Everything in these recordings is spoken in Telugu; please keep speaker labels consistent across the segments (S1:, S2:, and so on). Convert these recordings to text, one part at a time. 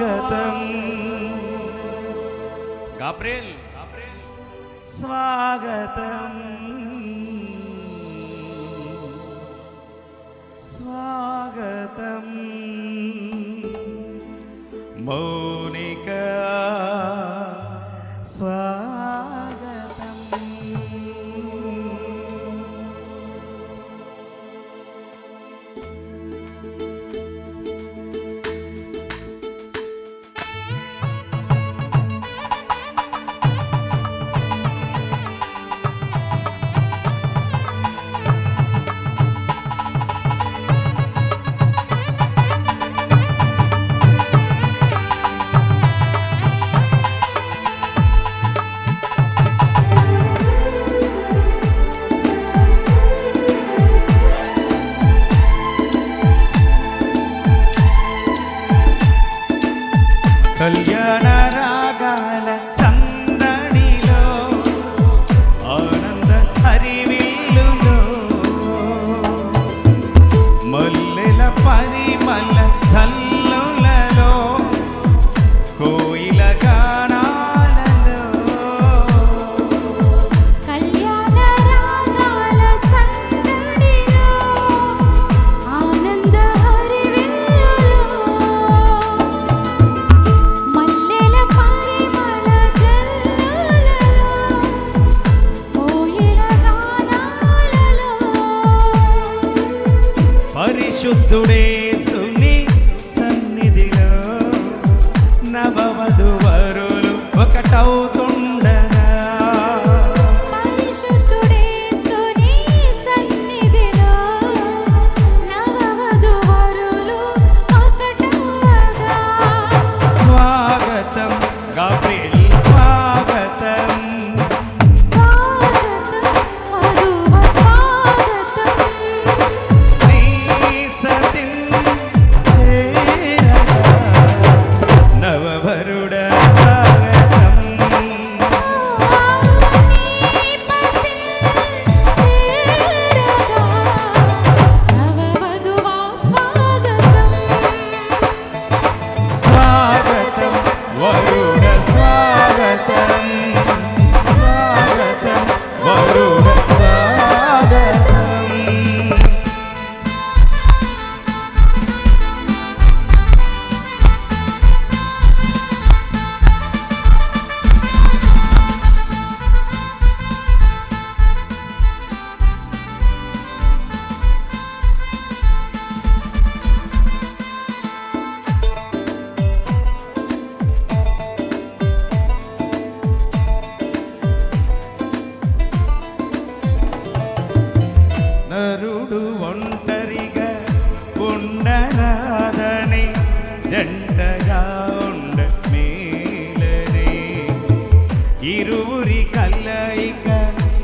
S1: സ്വാഗതം ഗാബ്രിയേൽ സ്വാഗതം സ്വാഗതം മൗനിക
S2: పరిశుద్ధుడే ఉండరాదని జంటగా ఉండ మేలనే. ఇరువురి కలయిక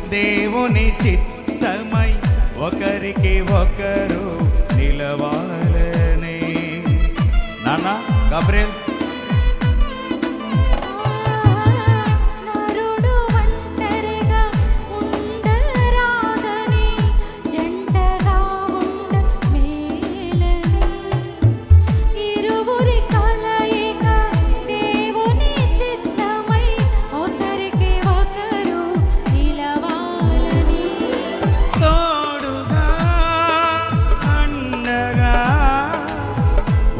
S2: దేవుని చిత్తమై ఒకరికి ఒకరు నిలవాలనే. నానా గబ్రేల్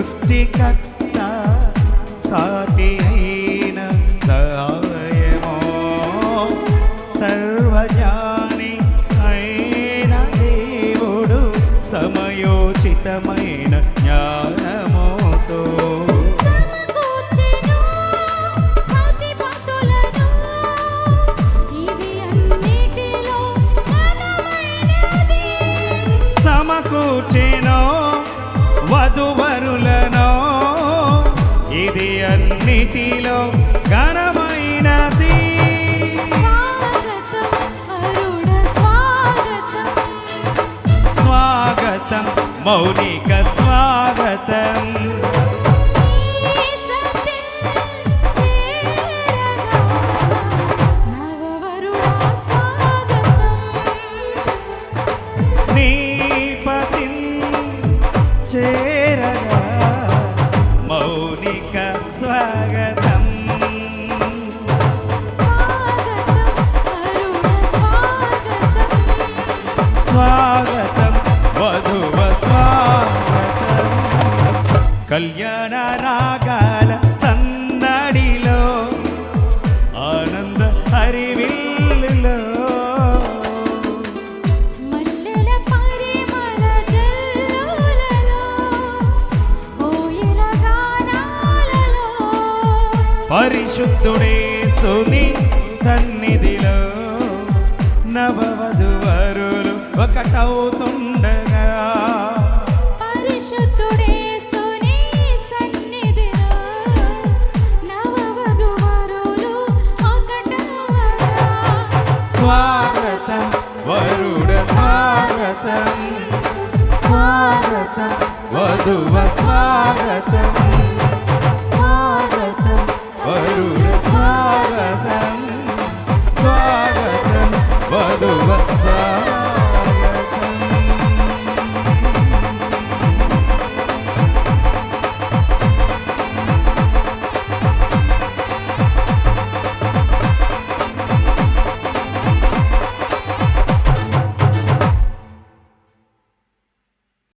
S2: సృష్టికర్త సాటి అయిన సహాయమో సర్వజ్ఞాని అయిన దేవుడు సమయోచితమైన జ్ఞానముతో.
S1: సమకూర్చెను
S2: వధువరులను. ఇది అన్నిటిలో ఘనమైనది.
S1: స్వాగతం
S2: మౌనిక స్వాగతం.
S1: స్వాగతం
S2: వధువ స్వాగతం కళ్యాణ రాగాల సందడిలో ఆనంద హరివిల్లులో
S1: మల్లెల పరిమళ జల్లులలో కోయిల గానాలలో
S2: పరిశుద్ధుడే సుని సన్నిధిలో నవవధువరులు ఒకటవుతుండగా స్వాగతం వరుడ స్వాగతం. స్వాగతం. వధువ స్వాగతం.